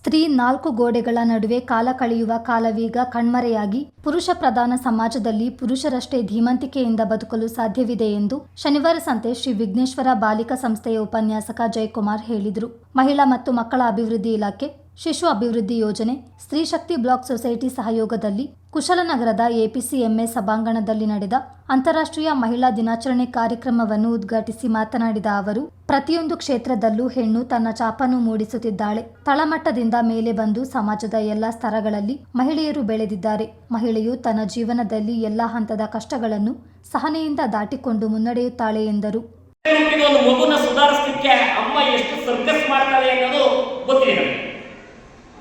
ಸ್ತ್ರೀ ನಾಲ್ಕು ಗೋಡೆಗಳ ನಡುವೆ ಕಾಲ ಕಳೆಯುವ ಕಾಲವೀಗ ಕಣ್ಮರೆಯಾಗಿ ಪುರುಷ ಪ್ರಧಾನ ಸಮಾಜದಲ್ಲಿ ಪುರುಷರಷ್ಟೇ ಧೀಮಂತಿಕೆಯಿಂದ ಬದುಕಲು ಸಾಧ್ಯವಿದೆ ಎಂದು ಶನಿವಾರ ಸಂತೆ ಶ್ರೀ ವಿಘ್ನೇಶ್ವರ ಬಾಲಿಕಾ ಸಂಸ್ಥೆಯ ಉಪನ್ಯಾಸಕ ಜಯಕುಮಾರ್ ಹೇಳಿದರು. ಮಹಿಳಾ ಮತ್ತು ಮಕ್ಕಳ ಅಭಿವೃದ್ಧಿ ಇಲಾಖೆ ಶಿಶು ಅಭಿವೃದ್ಧಿ ಯೋಜನೆ, ಸ್ತ್ರೀ ಶಕ್ತಿ ಬ್ಲಾಕ್ ಸೊಸೈಟಿ ಸಹಯೋಗದಲ್ಲಿ ಕುಶಲನಗರದ ಎಪಿಸಿಎಂಎ ಸಭಾಂಗಣದಲ್ಲಿ ನಡೆದ ಅಂತಾರಾಷ್ಟ್ರೀಯ ಮಹಿಳಾ ದಿನಾಚರಣೆ ಕಾರ್ಯಕ್ರಮವನ್ನು ಉದ್ಘಾಟಿಸಿ ಮಾತನಾಡಿದ ಅವರು, ಪ್ರತಿಯೊಂದು ಕ್ಷೇತ್ರದಲ್ಲೂ ಹೆಣ್ಣು ತನ್ನ ಚಾಪನ್ನು ಮೂಡಿಸುತ್ತಿದ್ದಾಳೆ. ತಳಮಟ್ಟದಿಂದ ಮೇಲೆ ಬಂದು ಸಮಾಜದ ಎಲ್ಲ ಸ್ತರಗಳಲ್ಲಿ ಮಹಿಳೆಯರು ಬೆಳೆದಿದ್ದಾರೆ. ಮಹಿಳೆಯು ತನ್ನ ಜೀವನದಲ್ಲಿ ಎಲ್ಲ ಹಂತದ ಕಷ್ಟಗಳನ್ನು ಸಹನೆಯಿಂದ ದಾಟಿಕೊಂಡು ಮುನ್ನಡೆಯುತ್ತಾಳೆ ಎಂದರು. ಮಗುನ ಸುಧಾರಿಸಲಿಕ್ಕೆ ಅಮ್ಮ ಎಷ್ಟು ಸರ್ಕಸ್ ಮಾಡ್ತಾಳೆ ಅನ್ನೋದು ನಮಗೆ.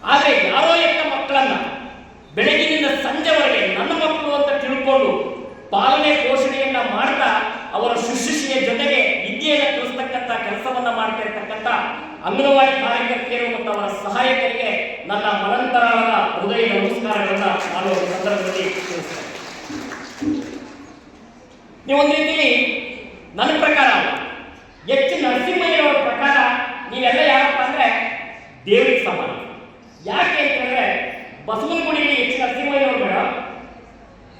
ಆದ್ರೆ ಯಾರೋ ಎತ್ತ ಮಕ್ಕಳನ್ನ ಬೆಳಗಿನಿಂದ ಸಂಜೆವರೆಗೆ ನನ್ನ ಮಕ್ಕಳು ಅಂತ ತಿಳ್ಕೊಂಡು ಪಾಲನೆ ಪೋಷಣೆಯನ್ನ ಮಾಡ್ತಾ ಅವರ ಶುಶ್ರೂಷೆಯ ಜೊತೆಗೆ ವಿದ್ಯೆಯನ್ನು ತಿಳಿಸ್ತಕ್ಕಂಥ ಕೆಲಸವನ್ನ ಮಾಡ್ತಾ ಇರ್ತಕ್ಕಂಥ ಅಂಗನವಾಡಿ ಕಾರ್ಯಕರ್ತೆಯರು ಮತ್ತು ಅವರ ಸಹಾಯಕರಿಗೆ ನನ್ನ ಮನಂತರವಾದ ಹೃದಯ ನಮಸ್ಕಾರಗಳನ್ನ ನಾನು ಸಂದರ್ಭದಲ್ಲಿ ತಿಳಿಸ್ತೇನೆ. ನೀವು ಒಂದು ರೀತಿಯಲ್ಲಿ ನನ್ನ ಪ್ರಕಾರ ಹೆಚ್ಚು ನರಸಿಂಹಯ್ಯವರ ಪ್ರಕಾರ ನೀವೆಲ್ಲ ಯಾರಪ್ಪ ಅಂದ್ರೆ ದೇವರಿಗೆ ಸಮಾನ. ಯಾಕೆ ಅಂತಂದ್ರೆ ಬಸವನಗುಡಿಯಲ್ಲಿ ಹೆಚ್ಚಿನ ನರಸಿಂಹಯ್ಯವರು ಬೇಡ.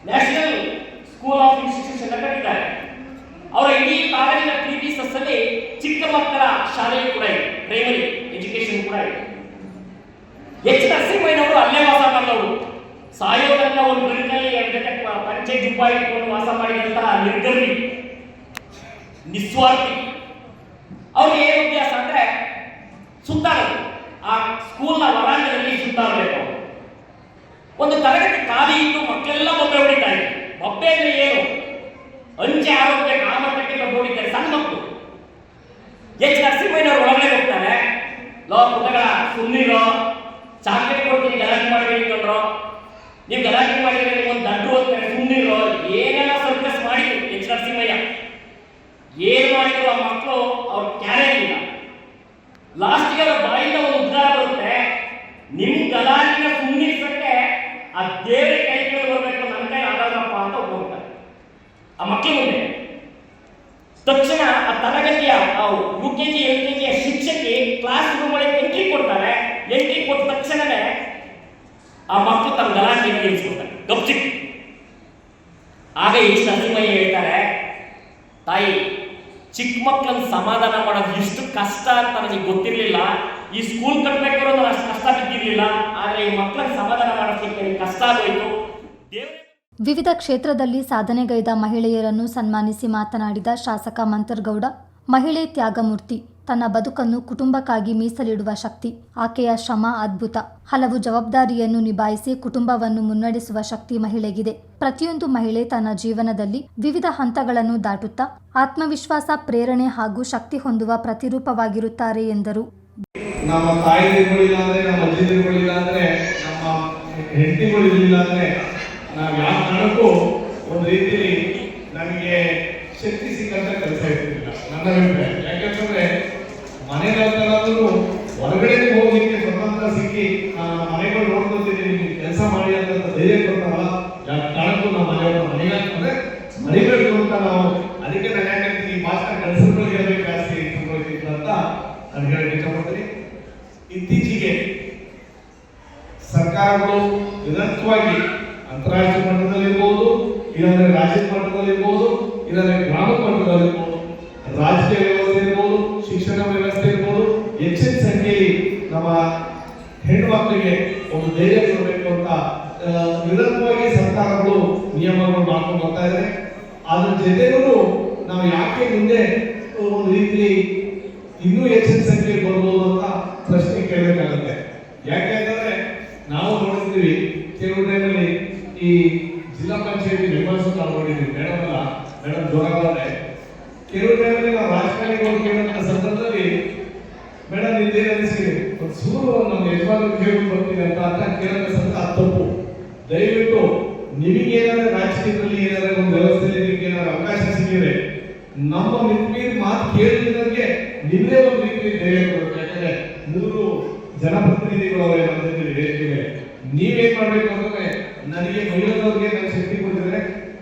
ನ್ಯಾಷನಲ್ ಸ್ಕೂಲ್ ಆಫ್ ಇನ್ಸ್ಟಿಟ್ಯೂಷನ್ ಕಟ್ಟಿದ್ದಾರೆ. ಅವರ ಇಡೀ ಕಾಲೇಜಿನ ತ್ರೀ ಅಲ್ಲಿ ಚಿಕ್ಕ ಮಕ್ಕಳ ಶಾಲೆಯು ಕೂಡ ಇದೆ. ಪ್ರೈಮರಿ ಎಜುಕೇಶನ್ ಕೂಡ ಇದೆ. ಎಚ್ ನರಸಿಂಹಯ್ಯನವರು ಅಲ್ಲೇ ವಾಸ ಮಾಡಿದವರು. ಸಾಯೋ ತನಕ ಒಂದು ಬದುಕಲ್ಲಿ ಎರಡು ಜೊತೆ ಪ- ಪಂಚೆ ಜುಬ್ಬ ಇಟ್ಕೊಂಡು ವಾಸ ಮಾಡಿದಂತಹ ನಿರ್ಗರ್ವಿ, ನಿಸ್ವಾರ್ಥಿ. ಅವ್ರಿಗೆ ಏನು ಅಭ್ಯಾಸ ಅಂದ್ರೆ ಸುತ್ತಾಡೋದು. ಆ ಸ್ಕೂಲ್ನ ವರಾಂಗದಲ್ಲಿ ಸುತ್ತಾಡಬೇಕು. ಒಂದು ತರಗತಿ ಖಾಲಿ ಇದ್ದು ಮಕ್ಕಳೆಲ್ಲ ಬೊಬ್ಬೆ ಹೊಡಿತಾ ಇದ್ರು ಬೊಬ್ಬೆ ಅಂದ್ರೆ ಏನು? ಅಂಚೆ ಆರೋಗ್ಯ ಕಾಮಟ್ಟಕ್ಕೆ ಹೋಗಿದ್ದಾರೆ ಸಣ್ಣ ಮಕ್ಕಳು ಎಚ್ ನರಸಿಂಹಯ್ಯನವರು ಒಳಗಡೆ ಹೋಗ್ತಾರೆ. ಲೋ ಪುಟಗಳ ಸುಮ್ಮನಿರೋ ಚಾಕ್ಲೇಟ್ ಕೊಡ್ತೀನಿ, ಗಲಾಟೆ ಮಾಡಿ ಕಂಡ್ರೋ ನೀವು ಗಲಾಟೆ ಮಾಡಿದ್ರೆ ಒಂದು ದಡ್ಡು ಹೋಗ್ತಾರೆ ಸುಮ್ಮನಿರೋ ಏನೆಲ್ಲ ಸರ್ಕಸ್ ಮಾಡಿದ್ರು ಎಚ್ ನರಸಿಂಹಯ್ಯ ಏನ್ ಮಾಡಿದ್ರು ಆ ಮಕ್ಕಳು ಅವ್ರ ಕ್ಯಾರೆ ಇಲ್ಲ ಲಾಸ್ಟ್ಗೆ ಅವ್ರ ಬಾಯಿಂದ ಒಂದು ಉದ್ಧಾರ ಬರುತ್ತೆ ಗಲಾಟಿನ ಸುಮ್ಮನಿಸಕ್ಕೆ ಆ ದೇವರ ಕೈಗಳು ಬರಬೇಕು ನನ್ನ ಕೈ ಆಗಲ್ಲಪ್ಪ ಅಂತ ಹೋಗ್ತಾರೆ ಆ ಮಕ್ಕಳ ಮುಂದೆ. ತಕ್ಷಣ ಆ ತರಗತಿಯ U K G L K ಜಿಯ ಶಿಕ್ಷಕಿ ಕ್ಲಾಸ್ ರೂಮ್ ಒಳಗೆ ಎಂಟ್ರಿ ಕೊಡ್ತಾರೆ ಎಂಟ್ರಿ ಕೊಟ್ಟ ತಕ್ಷಣವೇ ಆ ಮಕ್ಕಳು ತಮ್ಮ ಗಲಾಟೆಯನ್ನು ನಿಲ್ಲಿಸ್ಕೊಡ್ತಾರೆ ಗಪ್ಚಿಕ್ ಆಗ ಈ ನರಸಿಂಹಯ್ಯ ಹೇಳ್ತಾರೆ, ತಾಯಿ ಚಿಕ್ಕ ಮಕ್ಕಳನ್ನ ಸಮಾಧಾನ ಮಾಡೋದು ಎಷ್ಟು ಕಷ್ಟ ಅಂತ ನನಗೆ ಗೊತ್ತಿರಲಿಲ್ಲ. ಈ ಸ್ಕೂಲ್ ಕಟ್ಟಬೇಕು ಅನ್ನೋದು ಅಷ್ಟು ಕಷ್ಟ ಬಿದ್ದಿರಲಿಲ್ಲ. ಆದರೆ ಈ ಮಕ್ಕಳನ್ನ ಸಮಾಧಾನ ಮಾಡೋದಕ್ಕೆ ಕಷ್ಟ ಆಗೋಯ್ತು. ವಿವಿಧ ಕ್ಷೇತ್ರದಲ್ಲಿ ಸಾಧನೆಗೈದ ಮಹಿಳೆಯರನ್ನು ಸನ್ಮಾನಿಸಿ ಮಾತನಾಡಿದ ಶಾಸಕ ಮಂತರ್ಗೌಡ, ಮಹಿಳೆ ತ್ಯಾಗಮೂರ್ತಿ ತನ್ನ ಬದುಕನ್ನು ಕುಟುಂಬಕ್ಕಾಗಿ ಮೀಸಲಿಡುವ ಶಕ್ತಿ, ಆಕೆಯ ಶ್ರಮ ಅದ್ಭುತ. ಹಲವು ಜವಾಬ್ದಾರಿಯನ್ನು ನಿಭಾಯಿಸಿ ಕುಟುಂಬವನ್ನು ಮುನ್ನಡೆಸುವ ಶಕ್ತಿ ಮಹಿಳೆಗಿದೆ. ಪ್ರತಿಯೊಂದು ಮಹಿಳೆ ತನ್ನ ಜೀವನದಲ್ಲಿ ವಿವಿಧ ಹಂತಗಳನ್ನು ದಾಟುತ್ತಾ, ಆತ್ಮವಿಶ್ವಾಸ, ಪ್ರೇರಣೆ ಹಾಗೂ ಶಕ್ತಿ ಹೊಂದುವ ಪ್ರತಿರೂಪವಾಗಿರುತ್ತಾರೆ ಎಂದರು. ಶಕ್ತಿ ಸಿಕ್ಕಂತ ಕೆಲಸ ಇರ್ತಿಲ್ಲ. ನನ್ನ ಅಭಿಪ್ರಾಯ. ಯಾಕಂತಂದ್ರೆ ಮನೆಗಳಲ್ಲಾದ್ರೂ ಹೊರಗಡೆ ಹೋಗ್ಲಿಕ್ಕೆ ಸ್ವತಂತ್ರ ಸಿಕ್ಕಿ ನಾನು ಮನೆಗಳು ನೋಡ್ಕೊತೀನಿ ನಿಮ್ಗೆ ಕೆಲಸ ಮಾಡಿ ಅಂತ ಧೈರ್ಯ ಕೊಡ್ತಾರಲ್ಲ ಕಾರಣಕ್ಕೂ ನಮ್ಮ ಮನೆಯವರು ಮನೆ ಅಂದ್ರೆ ಮರಿಬೇಕು ಅಂತ ನಾವು ಅದಕ್ಕೆ ನಾನು ಈ ಭಾಷಣ ಕೆಲಸಗಳಿಗೆ ಇರಬೇಕು ಜಾಸ್ತಿ ಇಟ್ಕೊಳ್ತಿತ್ತು ಅಂತ ನಾನು ಹೇಳಕ್ಕೆ ಇಷ್ಟಪಡ್ತೀನಿ. ಇತ್ತೀಚೆಗೆ ಸರ್ಕಾರಗಳು ನಿರಂತರವಾಗಿ ಅಂತಾರಾಷ್ಟ್ರೀಯ ಮಟ್ಟದಲ್ಲಿರ್ಬೋದು, ಇಲ್ಲಾಂದ್ರೆ ರಾಜ್ಯದ ಮಟ್ಟದಲ್ಲಿರ್ಬೋದು, ಇಲ್ಲಾಂದ್ರೆ ಗ್ರಾಮ ಮಟ್ಟದಲ್ಲಿರ್ಬೋದು ರಾಜಕೀಯ ವ್ಯವಸ್ಥೆ ಇರ್ಬೋದು, ಶಿಕ್ಷಣ ವ್ಯವಸ್ಥೆ ಇರ್ಬೋದು, ಹೆಚ್ಚಿನ ಸಂಖ್ಯೆಯಲ್ಲಿ ನಮ್ಮ ಹೆಣ್ಣು ಮಕ್ಕಳಿಗೆ ಒಂದು ಧೈರ್ಯ ಕೊಡಬೇಕು ಅಂತ ನಿರಂತರವಾಗಿ ಸರ್ಕಾರಗಳು ನಿಯಮಗಳು ಮಾಡ್ಕೊಂಡು ಬರ್ತಾ ಇದೆ ಅದ್ರ ಜೊತೆಗೂ ನಾವು ಯಾಕೆ ಮುಂದೆ ಒಂದು ರೀತಿಯಲ್ಲಿ ಇನ್ನೂ ಹೆಚ್ಚಿನ ಸಂಖ್ಯೆ ಬರ್ಬೋದು ಅಂತ ಪ್ರಶ್ನೆ ಕೇಳಬೇಕಾಗುತ್ತೆ. ಯಾಕೆಂದ್ರೆ ನಾವು ನೋಡ್ತೀವಿ ಕೆಲವು ಟೈಮಲ್ಲಿ ಈ ಜಿಲ್ಲಾ ಪಂಚಾಯತಿ ಮೆಂಬರ್ಸ್ ನೋಡಿದ್ದೀವಿ ಮೇಡಮ್ ಅಲ್ಲ, ಮೇಡಮ್ ಜೋರಾಗದೆ ಕೆಲವು ಟೈಮಲ್ಲಿ ನಾವು ರಾಜಕಾರಣಿಗಳು ಕೇಳುವಂತ ಸಂದರ್ಭದಲ್ಲಿ ಮೇಡಮ್ ಇದೇನು ಅನಿಸಿದೆ ಒಂದು ಸೂರು ನಮ್ಮ ಯಜಮಾನ ಕೇಳಿ ಬರ್ತೀನಿ ಅಂತ ಅಂತ ಕೇಳಿದ ಸಂದರ್ಭ ತಪ್ಪು. ದಯವಿಟ್ಟು ನಿಮಗೆ ಏನಾದ್ರೆ ರಾಜಕೀಯದಲ್ಲಿ ಏನಾದ್ರೆ ಒಂದು ವ್ಯವಸ್ಥೆಯಲ್ಲಿ ನಿಮ್ಗೆ ಏನಾದ್ರು ಅವಕಾಶ ಸಿಕ್ಕಿದೆ ನಮ್ಮ ಮಿತ್ರ ಮಾತು ಕೇಳಿದಂಗೆ ನಿಮ್ಮದೇ ಒಂದು ರೀತಿ ಧೈರ್ಯ ಕೊಡಬೇಕು ಯಾಕಂದ್ರೆ ಮೂರು ಜನಪ್ರತಿನಿಧಿಗಳು ಅವರೇ ಜೊತೆ ಹೇಳ್ತೀವಿ ನೀವೇನ್ ಮಾಡ್ಬೇಕು ಅಂದ್ರೆ ನನಗೆ ಮಹಿಳೆಯವ್ರಿಗೆ ನನ್ನ ಶಕ್ತಿ ಕೊಟ್ಟಿದ್ರೆ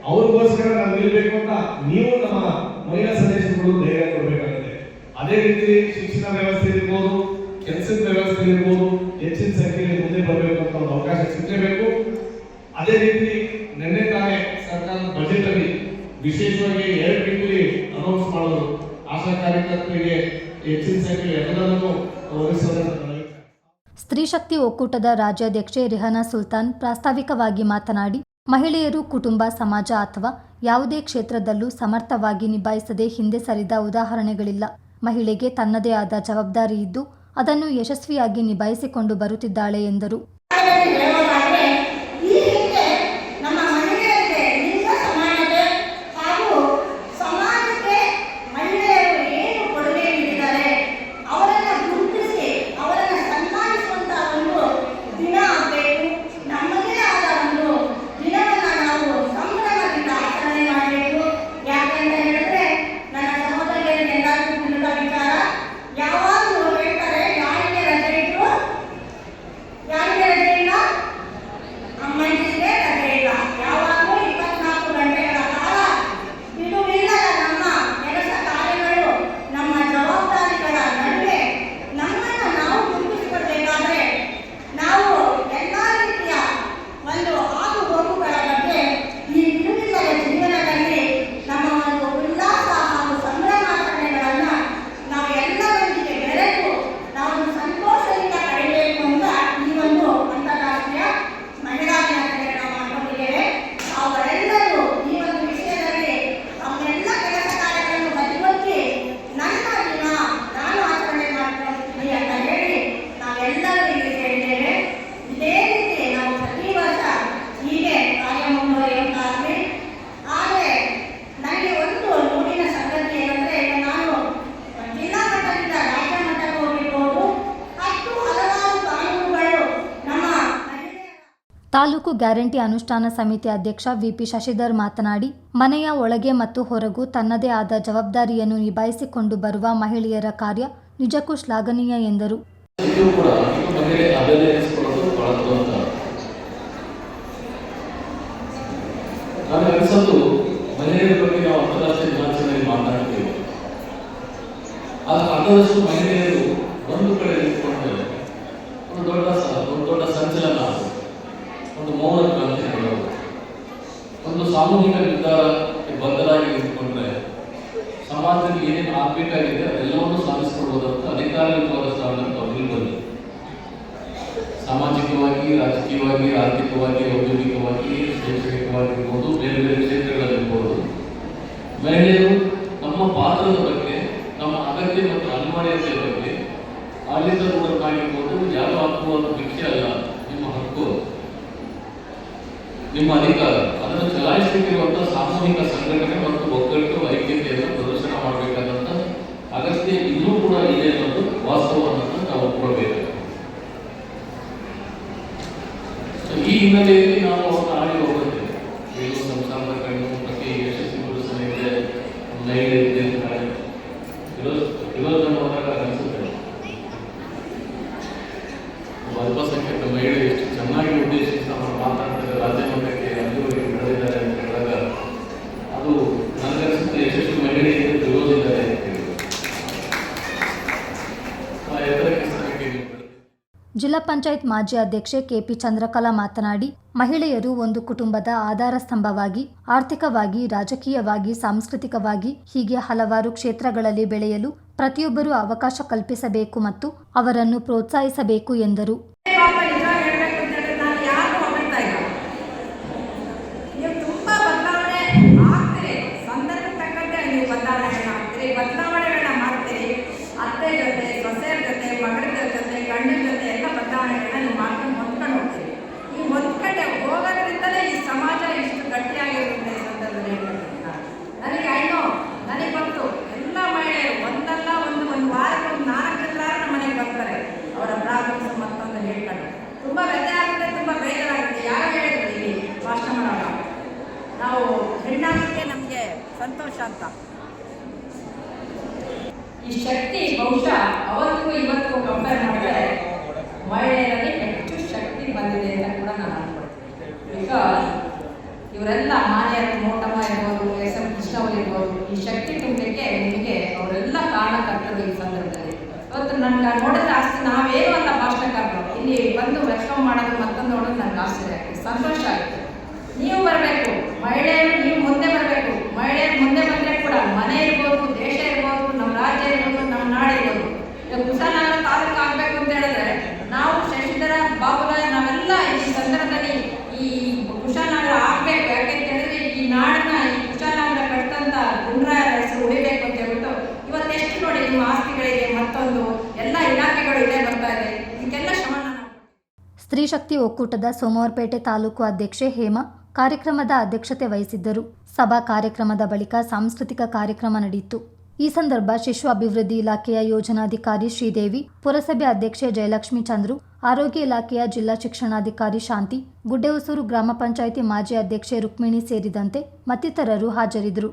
ಅವ್ರಿಗೋಸ್ಕರ ನಾನು ನಿಲ್ಬೇಕು ಅಂತ ನೀವು ನಮ್ಮ ಮಹಿಳಾ ಸದಸ್ಯರುಗಳು ಧೈರ್ಯ ಕೊಡಬೇಕಾಗುತ್ತೆ ಅದೇ ರೀತಿ ಶಿಕ್ಷಣ ವ್ಯವಸ್ಥೆ ಇರ್ಬೋದು, ಕೆಲಸದ ವ್ಯವಸ್ಥೆ ಇರ್ಬೋದು, ಹೆಚ್ಚಿನ ಸಂಖ್ಯೆಯಲ್ಲಿ ಮುಂದೆ ಬರಬೇಕು ಅಂತ ಒಂದು ಅವಕಾಶ ಸಿಗಲೇಬೇಕು ಅದೇ ರೀತಿ ನಿನ್ನೆ ತಾನೇ ಸರ್ಕಾರದ ಬಜೆಟ್ ಅಲ್ಲಿ ವಿಶೇಷವಾಗಿ ಎರಡು ವೀಕ್ಲಿ ಅನೌನ್ಸ್ ಮಾಡೋದು ಆಶಾ ಕಾರ್ಯಕರ್ತರಿಗೆ ಹೆಚ್ಚಿನ ಸಂಖ್ಯೆಯಲ್ಲಿ ಎಲ್ಲರನ್ನು ಒದಗಿಸೋದನ್ನು ಸ್ತ್ರೀ ಶಕ್ತಿ ಒಕ್ಕೂಟದ ರಾಜ್ಯಾಧ್ಯಕ್ಷೆ ರಿಹಾನಾ ಸುಲ್ತಾನ್ ಪ್ರಾಸ್ತಾವಿಕವಾಗಿ ಮಾತನಾಡಿ, ಮಹಿಳೆಯರು ಕುಟುಂಬ, ಸಮಾಜ ಅಥವಾ ಯಾವುದೇ ಕ್ಷೇತ್ರದಲ್ಲೂ ಸಮರ್ಥವಾಗಿ ನಿಭಾಯಿಸದೆ ಹಿಂದೆ ಸರಿದ ಉದಾಹರಣೆಗಳಿಲ್ಲ. ಮಹಿಳೆಗೆ ತನ್ನದೇ ಆದ ಜವಾಬ್ದಾರಿ ಇದ್ದು ಅದನ್ನು ಯಶಸ್ವಿಯಾಗಿ ನಿಭಾಯಿಸಿಕೊಂಡು ಬರುತ್ತಿದ್ದಾಳೆ ಎಂದರು ಅದರಲ್ಲಿ ಹೇಳೋದಾದ್ರೆ ಈ ಹಿಂದೆ ನಮ್ಮ ಮಹಿಳೆಯರಿಗೆ ಲಿಂಗ ಸಮಾನತೆ ಹಾಗೂ ಸಮಾಜಕ್ಕೆ ಮಹಿಳೆಯರು ಏನು ಕೊಡುಗೆ ನೀಡಿದ್ದಾರೆ ಅವರನ್ನ ಗುರುತಿಸಿ ಅವರನ್ನ ಸನ್ಮಾನಿಸುವಂತ ಒಂದು ದಿನ ಆಗಬೇಕು ನಮ್ಮದೇ ಆದ ಒಂದು ದಿನವನ್ನ ನಾವು ಸಂಭ್ರಮದಿಂದ ಆಚರಣೆ ಮಾಡಬೇಕು ಯಾಕಂತ ಹೇಳಿದ್ರೆ ನನ್ನ ಸಹೋದರಿಯರಿಗೆ ಎಲ್ಲರಿಗೂ ತಿಳಿದ ವಿಚಾರ ಯಾವಾಗಲೂ ಹೇಳ್ತಾರೆ ಯಾರಿಗೆ ರಜೆ ಇದ್ರು ಯಾರಿಗೆ ರಜೆ ಇಲ್ಲ ಅಮ್ಮಂದಿರಿಗೆ ರಜೆ ಇಲ್ಲ ಯಾವಾಗಲೂ ಇಪ್ಪತ್ನಾಲ್ಕು ಗಂಟೆಗಳ ಕಾಲ ಬಿಡುವಿಲ್ಲದ ನಮ್ಮ ಕೆಲಸ ಕಾರ್ಯಗಳು ನಮ್ಮ ಜವಾಬ್ದಾರಿಗಳ ನಡುವೆ ನಮ್ಮನ್ನು ನಾವು ಗುರುತಿಸಿಕೊಳ್ಬೇಕಾದ್ರೆ ನಾವು ಎಲ್ಲ ರೀತಿಯ ಒಂದು ಆಗು ಹೋಗುಗಳ ಬಗ್ಗೆ ಈ ಬಿಡುವಿಲ್ಲದ ಜೀವನದಲ್ಲಿ ನಮ್ಮ ಒಂದು ಉಲ್ಲಾಸ ಹಾಗೂ ಸಂಭ್ರಮಾಚರಣೆಗಳನ್ನ ನಾವು ಎಲ್ಲರೊಂದಿಗೆ ಬೆರೆತು ನಾವು ಸಂತೋಷದಿಂದ ಕಳೆಯಬೇಕು ಅಂತ ಈ ಒಂದು ಅಂತಾರಾಷ್ಟ್ರೀಯ ಮಹಿಳಾ ದಿನಾಚರಣೆಗಳನ್ನ ಮಾಡಿಕೊಂಡಿದ್ದೇವೆ ಅವರೆಲ್ಲರೂ ಈ ಒಂದು ವಿಷಯದಲ್ಲಿ ತಮ್ಮೆಲ್ಲ ಕೆಲಸ ಕಾರ್ಯಗಳನ್ನು ಬದಿಗೊತ್ತಿ ನನ್ನ ದಿನ ನಾನು ಆಚರಣೆ ಮಾಡ್ಕೊಳ್ತೀನಿ ಅಂತ ಹೇಳಿ ನಾವೆಲ್ಲರೂ ಇಲ್ಲಿ ಸೇರಿದ್ದೇವೆ ಇದೇ ರೀತಿ ನಾವು ಪ್ರತಿ ವರ್ಷ ಹೀಗೆ ಕಾರ್ಯ ಮುಂದುವರಿಯುತ್ತಾ ಇದ್ವಿ ಆದರೆ ನನಗೆ ಒಂದು ನೋಡಿನ ಸಂಗತಿ ಏನಂದ್ರೆ ಈಗ ನಾನು ಜಿಲ್ಲಾ ಮಟ್ಟದಿಂದ ರಾಜ್ಯ ಮಟ್ಟಕ್ಕೆ ಹೋಗಿರ್ಬೋದು ಹತ್ತು ಹಲವಾರು ಕಾನೂನುಗಳು ನಮ್ಮ ಮಹಿಳೆಯರ ತಾಲೂಕು ಗ್ಯಾರಂಟಿ ಅನುಷ್ಠಾನ ಸಮಿತಿ ಅಧ್ಯಕ್ಷ ವಿಪಿ ಶಶಿಧರ್ ಮಾತನಾಡಿ, ಮನೆಯ ಒಳಗೆ ಮತ್ತು ಹೊರಗೂ ತನ್ನದೇ ಆದ ಜವಾಬ್ದಾರಿಯನ್ನು ನಿಭಾಯಿಸಿಕೊಂಡು ಬರುವ ಮಹಿಳೆಯರ ಕಾರ್ಯ ನಿಜಕ್ಕೂ ಶ್ಲಾಘನೀಯ ಎಂದರು ಇದು ಕೂಡ ಇದು ಮಹಿಳೆ ಅಭಿನಯಿಸಿಕೊಳ್ಳೋದು ಬಹಳ ದುರಂತ ನನಗೆ ಅನಿಸೋದು ಮಹಿಳೆಯರ ಬಗ್ಗೆ ನಾವು ಅಂತಾರಾಷ್ಟ್ರೀಯ ದಿನಾಚರಣೆಯಲ್ಲಿ ಮಾತನಾಡ್ತೀವಿ ಆದ್ರೆ ಅದರಷ್ಟು ಮಹಿಳೆಯರು ಒಂದು ಕಡೆ ನಿಂತ್ಕೊಂಡ್ರೆ ಒಂದು ದೊಡ್ಡ ಸ- ಒಂದು ದೊಡ್ಡ ಸಂಚಲನ ಅದು. ಒಂದು ಮೌನ ಕ್ರಾಂತಿ ನಡೆಯೋದು ಒಂದು ಸಾಮೂಹಿಕ ನಿರ್ಧಾರಕ್ಕೆ ಬದಲಾಗಿ ನಿಂತುಕೊಂಡ್ರೆ ಸಮಾಜದಲ್ಲಿ ಏನೇನು ಆಗ್ಬೇಕಾಗಿದೆ ಅದೆಲ್ಲವನ್ನೂ ಸಾಧಿಸಿಕೊಡ್ಬೋದಂತ ಅಧಿಕಾರಯುತವಾದ ಸ್ಥಾನಕ್ಕೆ ಅವ್ರಿಗೆ ಬಂದು ಸಾಮಾಜಿಕವಾಗಿ, ರಾಜಕೀಯವಾಗಿ, ಆರ್ಥಿಕವಾಗಿ, ಔದ್ಯೋಗಿಕವಾಗಿ, ಶೈಕ್ಷಣಿಕವಾಗಿರ್ಬೋದು, ಬೇರೆ ಬೇರೆ ಕ್ಷೇತ್ರಗಳಲ್ಲಿರ್ಬೋದು. ಮಹಿಳೆಯರು ನಮ್ಮ ಪಾತ್ರದ ಬಗ್ಗೆ, ನಮ್ಮ ಅಗತ್ಯ ಮತ್ತು ಅನಿವಾರ್ಯತೆಯ ಬಗ್ಗೆ ಆಡಳಿತ ರೂಢರಾಗಿರ್ಬೋದು ಯಾರು ಹಕ್ಕು ಅನ್ನೋ ಭಿಕ್ಷೆ ಅಲ್ಲ, ನಿಮ್ಮ ಹಕ್ಕು. ನಿಮ್ಮ ಅಧಿಕಾರ. ಚಲಾಯಿಸಲಿಕ್ಕಿರುವಂತಹ ಸಾಮೂಹಿಕ ಸಂಘಟನೆ ಮತ್ತು ಒಗ್ಗಟ್ಟು ಐಕ್ಯತೆಯನ್ನು ಪ್ರದರ್ಶನ ಮಾಡಬೇಕಾದಂತ ಅಗತ್ಯ ಇನ್ನೂ ಕೂಡ ಇದೆ ಅನ್ನೋದು ವಾಸ್ತವವನ್ನು ನಾವು ಒಪ್ಕೊಳ್ಬೇಕು So, ಈ ಹಿನ್ನೆಲೆಯಲ್ಲಿ ನಾವು ಅವರನ್ನು ಆಡಿ ಹೋಗುತ್ತೇವೆ ಏನು ಸಂಸಾರದ ಕಣ್ಣು ಪ್ರತಿ ಯಶಸ್ವಿ ಪುರುಷನಿಗೆ ಮಹಿಳೆ ಇದೆ ಅಂತ ಇರೋದನ್ನು ಹೋದಾಗ ಅನಿಸುತ್ತೆ. ಅಲ್ಪಸಂಖ್ಯಾತ ಮಹಿಳೆ ಎಷ್ಟು ಚೆನ್ನಾಗಿ ಉದ್ದೇಶಿಸಿ ನಾವು ಮಾತಾಡ್ತಾರೆ ರಾಜ್ಯ ಮಟ್ಟಕ್ಕೆ ಅಲ್ಲಿವರೆಗೆ ಬೆಳೆದಿದ್ದಾರೆ ಅಂತ ಹೇಳಿದಾಗ ಅದು ನನಗನ್ಸುತ್ತೆ ಯಶಸ್ವಿ ಮಹಿಳೆಯರಿಗೆ ತಿಳಿಯೋದಿದ್ದಾರೆ ಅಂತ ಹೇಳಿ ಆ ಎತ್ತರಕ್ಕೆ ಸ್ಥಾನಕ್ಕೆ ನೀವು ಬೆಳೆದಿದ್ದೀರಿ. ಜಿಲ್ಲಾ ಪಂಚಾಯತ್ ಮಾಜಿ ಅಧ್ಯಕ್ಷೆ ಕೆಪಿ ಚಂದ್ರಕಲಾ ಮಾತನಾಡಿ, ಮಹಿಳೆಯರು ಒಂದು ಕುಟುಂಬದ ಆಧಾರ ಸ್ತಂಭವಾಗಿ, ಆರ್ಥಿಕವಾಗಿ, ರಾಜಕೀಯವಾಗಿ, ಸಾಂಸ್ಕೃತಿಕವಾಗಿ, ಹೀಗೆ ಹಲವಾರು ಕ್ಷೇತ್ರಗಳಲ್ಲಿ ಬೆಳೆಯಲು ಪ್ರತಿಯೊಬ್ಬರೂ ಅವಕಾಶ ಕಲ್ಪಿಸಬೇಕು ಮತ್ತು ಅವರನ್ನು ಪ್ರೋತ್ಸಾಹಿಸಬೇಕು ಎಂದರು. ಮಗಳ ಜೊತೆ, ಗಂಡನ ಜೊತೆ ಎಲ್ಲ ಬದಲಾವಣೆಗಳನ್ನ ನೀವು ಮಾಡ್ಕೊಂಡು ಹೊಂದ್ಕೊಂಡು ಹೋಗ್ತೀವಿ ಈ ಹೊಂದ್ಕೊಂಡೆ ಹೋಗೋದ್ರಿಂದಲೇ ಈ ಸಮಾಜ ಎಷ್ಟು ಗಟ್ಟಿಯಾಗಿರುತ್ತೆ ಸಂದರ್ಭದಲ್ಲಿ ಹೇಳ್ಬೇಕು ನಾನು. ನನಗೆ ಐನೋ ನನಗೆ ಗೊತ್ತು, ಎಲ್ಲ ಮಹಿಳೆಯರು ಒಂದಲ್ಲ ಒಂದು ಒಂದು ವಾರಕ್ಕೆ ಒಂದು ನಾಲ್ಕು ಜನ ನಮ್ಮ ಮನೆಗೆ ಬರ್ತಾರೆ. ಅವರ ಪ್ರಾಬ್ಲಮ್ಸ್ ಮತ್ತೊಂದು ಹೇಳ್ತಾರೆ. ತುಂಬ ವ್ಯತ್ಯಾಸ ಆಗುತ್ತೆ, ತುಂಬ ಬೇಜಾರಾಗುತ್ತೆ. ಯಾರು ಹೇಳಿದ್ರು ಇಲ್ಲಿ? ಮಾಡೋಣ ನಾವು ಹೆಣ್ಣಾಗಲಿಕ್ಕೆ ನಮಗೆ ಸಂತೋಷ ಅಂತ ಈ ಶಕ್ತಿ ಬಹುಶಃ ಅವತ್ತಿಗೂ ಇವತ್ತಿಗೂ ಕಂಪೇರ್ ಮಾಡಿದ್ರೆ ಮಹಿಳೆಯರಲ್ಲಿ ಹೆಚ್ಚು ಶಕ್ತಿ ಬಂದಿದೆ ಅಂತ ಕೂಡ ನಾನು ಅನ್ಕೊಳ್ತೀನಿ ಬಿಕಾಸ್ ಇವರೆಲ್ಲ ಮಾನ್ಯರು ಮೋಟಮ್ಮ ಇರ್ಬೋದು ಎಸ್ ಎಂ ಈ ಶಕ್ತಿ ತುಂಬಲಿಕ್ಕೆ ನಿಮಗೆ ಅವರೆಲ್ಲ ಕಾರಣಕರ್ತರು ಈ ಸಂದರ್ಭದಲ್ಲಿ. ಇವತ್ತು ನನ್ಗೆ ನೋಡಿದ್ರೆ ಆಸ್ತಿ, ನಾವೇನು ಅಲ್ಲ ಭಾಷಣಕಾರರು ಇಲ್ಲಿ ಬಂದು ವೆಲ್ಕಮ್ ಮಾಡೋದು ಮತ್ತೊಂದು ನೋಡೋದು ನನಗೆ ಆಶ್ಚರ್ಯ ಆಯ್ತು ಸಂತೋಷ ಆಯಿತು ನೀವು ಬರಬೇಕು. ಮಹಿಳೆಯರು ನೀವು ಮುಂದೆ ಬರಬೇಕು. ಮಹಿಳೆಯರು ಮುಂದೆ ಬಂದರೆ ಕೂಡ ಮನೆ ಇರ್ಬೋದು, ದೇಶ ಇರ್ಬೋದು, ನಮ್ಮ ರಾಜ್ಯ ಇರ್ಬೋದು, ನಮ್ಮ ನಾಡು ಇರ್ಬೋದು. ಈಗ ಕುಶಾಲನಗರ ತಾಲೂಕು ಆಗಬೇಕು ಅಂತ ಹೇಳಿದ್ರೆ ನಾವು ಶಶಿಧರ ಬಾಬುರಾಯ್ ನಾವೆಲ್ಲ ಈ ಸಂದರ್ಭದಲ್ಲಿ ಈ ಕುಶಾಲನಗರ ಆಗಬೇಕು ಯಾಕೆಂತ ಹೇಳಿದ್ರೆ ಈ ನಾಡನ್ನ ಈ ಕುಶಾಲನಗರ ಕಟ್ಟಂತ ಗುಂಡ್ರಾಯರ ಹೆಸರು ಉಳಿಬೇಕು ಅಂತ ಹೇಳ್ಬಿಟ್ಟು ಇವತ್ತೆಷ್ಟು ನೋಡಿ ನಿಮ್ಮ ಆಸ್ತಿಗಳಿಗೆ ಮತ್ತೊಂದು ಎಲ್ಲ ಇಲಾಖೆಗಳು ಇಲ್ಲೇ ಬರ್ತಾ ಇದೆ ಇದಕ್ಕೆಲ್ಲ ಶ್ರಮನ ನಾವು ಸ್ತ್ರೀ ಶಕ್ತಿ ಒಕ್ಕೂಟದ ಸೋಮವಾರಪೇಟೆ ತಾಲೂಕು ಅಧ್ಯಕ್ಷೆ ಹೇಮಾ ಕಾರ್ಯಕ್ರಮದ ಅಧ್ಯಕ್ಷತೆ ವಹಿಸಿದ್ದರು. ಸಭಾ ಕಾರ್ಯಕ್ರಮದ ಬಳಿಕ ಸಾಂಸ್ಕೃತಿಕ ಕಾರ್ಯಕ್ರಮ ನಡೆಯಿತು. ಈ ಸಂದರ್ಭ ಶಿಶು ಅಭಿವೃದ್ಧಿ ಇಲಾಖೆಯ ಯೋಜನಾಧಿಕಾರಿ ಶ್ರೀದೇವಿ, ಪುರಸಭೆ ಅಧ್ಯಕ್ಷೆ ಜಯಲಕ್ಷ್ಮಿ ಚಂದ್ರು, ಆರೋಗ್ಯ ಇಲಾಖೆಯ ಜಿಲ್ಲಾ ಶಿಕ್ಷಣಾಧಿಕಾರಿ ಶಾಂತಿ ಗುಡ್ಡೆಹೊಸೂರು ಗ್ರಾಮ ಪಂಚಾಯಿತಿ ಮಾಜಿ ಅಧ್ಯಕ್ಷೆ ರುಕ್ಮಿಣಿ ಸೇರಿದಂತೆ ಮತ್ತಿತರರು ಹಾಜರಿದ್ದರು.